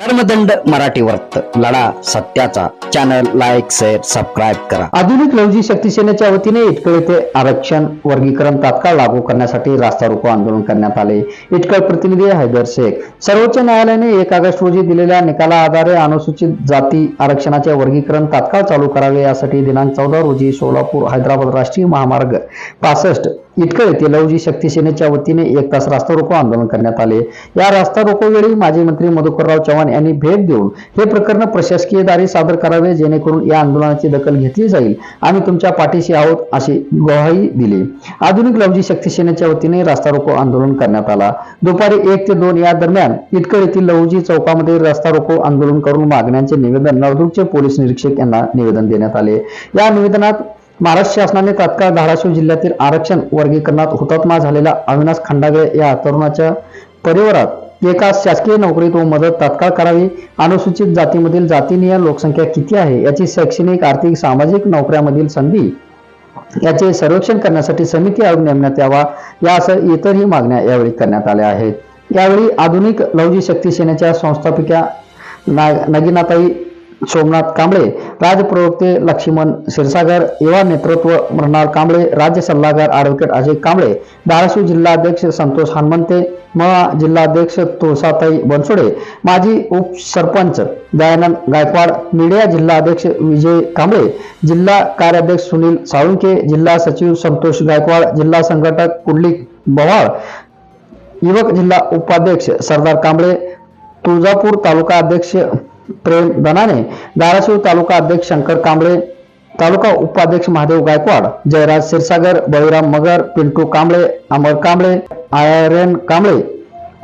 कर्मदंड मराठी वर्त लढा सत्याचा. चॅनल लाईक शेअर सबस्क्राईब करा. आधुनिक लवजी शक्ती सेनेच्या वतीने इटकळ येथे आरक्षण वर्गीकरण तात्काळ लागू करण्यासाठी रास्ता रोको आंदोलन करण्यात आले. इटकळ प्रतिनिधी हैदर शेख. सर्वोच्च न्यायालयाने एक ऑगस्ट रोजी दिलेल्या निकाला आधारे अनुसूचित जाती आरक्षणाचे वर्गीकरण तात्काळ चालू करावे यासाठी दिनांक चौदा रोजी सोलापूर हैदराबाद राष्ट्रीय महामार्ग पासष्ट इटकळ येथे लवजी शक्ती सेनेच्या वतीने एक तास रास्ता रोको आंदोलन करण्यात आले. या रास्ता रोको वेळी माजी मंत्री मधुकरराव चव्हाण यांनी भेट देऊन हे प्रकरण प्रशासकीय दारी सादर करावे जेणेकरून या आंदोलनाची दखल घेतली जाईल. आम्ही तुमच्या पाठीशी आहोत अशी ग्वाही दिली. आधुनिक लवजी शक्ती सेनेच्या वतीने रास्ता रोको आंदोलन करण्यात आला. दुपारी एक ते दोन या दरम्यान इटकळ येथील लवजी चौकामध्ये रास्ता रोको आंदोलन करून मागण्यांचे निवेदन नवदुर्गचे पोलीस निरीक्षक यांना निवेदन देण्यात आले. या निवेदनात महाराष्ट्र शासनाने तात्काळ धाराशिव जिल्ह्यातील आरक्षण वर्गीकरणात हुतात्मा झालेला अविनाश खंडागळे या तरुणाच्या परिवारात एका शासकीय नोकरीत व मदत तात्काळ करावी. अनुसूचित जातीमधील जातीनीय लोकसंख्या किती आहे? याची शैक्षणिक आर्थिक सामाजिक नोकऱ्यामधील संधी याचे सर्वेक्षण करण्यासाठी समिती आयोग नेमण्यात यावा यासह इतरही मागण्या यावेळी करण्यात आल्या आहेत. यावेळी आधुनिक लवजी शक्ती सेनेच्या संस्थापिका ना- नगिनाताई सोमनाथ कांबळे राजप्रवक्ते लक्ष्मण क्षीरसागर युवा नेतृत्व मृणाल कांबळे राज्य सल्लागार ॲडव्होकेट अजय कांबळे धाराशिव जिल्हाध्यक्ष संतोष हनुमंते महा जिल्हाध्यक्ष तुळसाताई बनसोडे माजी उपसरपंच दयानंद गायकवाड मीडिया जिल्हाध्यक्ष विजय कांबळे जिल्हा कार्याध्यक्ष सुनील साळुंके जिल्हा सचिव संतोष गायकवाड जिल्हा संघटक कुंडलिक बवाळ युवक जिल्हा उपाध्यक्ष सरदार कांबळे तुळजापूर तालुका अध्यक्ष प्रेम दनाने धाराशिव तालुका अध्यक्ष शंकर कांबळे, तालुका उपाध्यक्ष महादेव गायकवाड, जयराज क्षीरसागर, बळीराम मगर, पिंटू कांबळे, अमर कांबळे आर्यन कांबळे,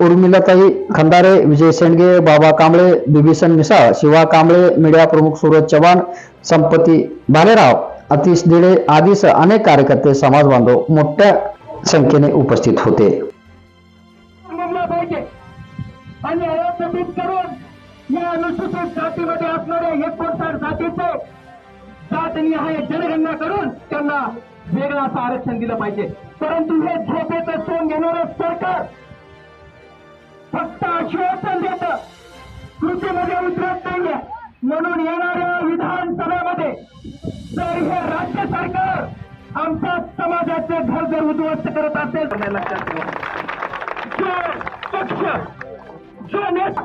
उर्मिलाताई खंदारे, विजय सेंडगे बाबा कांबळे बिभीषण मिसाळ, शिवा कांबळे, मीडिया प्रमुख सूरज चव्हाण, संपती भालेराव, अतिश दिडे आदीसह अनेक कार्यकर्ते, समाज बांधव मोठ्या संख्येने उपस्थित होते. या अनुसूचित जातीमध्ये असणाऱ्या एकोणसाठ जातीचे जातनिहाय जनगणना करून त्यांना वेगळं असं आरक्षण दिलं पाहिजे. परंतु हे झोपेचं सोंग घेणारं सरकार फक्त आश्वासन देतं. कृतीमध्ये उतरत नाहीये म्हणून येणाऱ्या विधानसभेमध्ये जर हे राज्य सरकार आमच्या समाजाचे घर जर उद्ध्वस्त करत असेल तर लक्षात ठेवा जो पक्ष जो नेता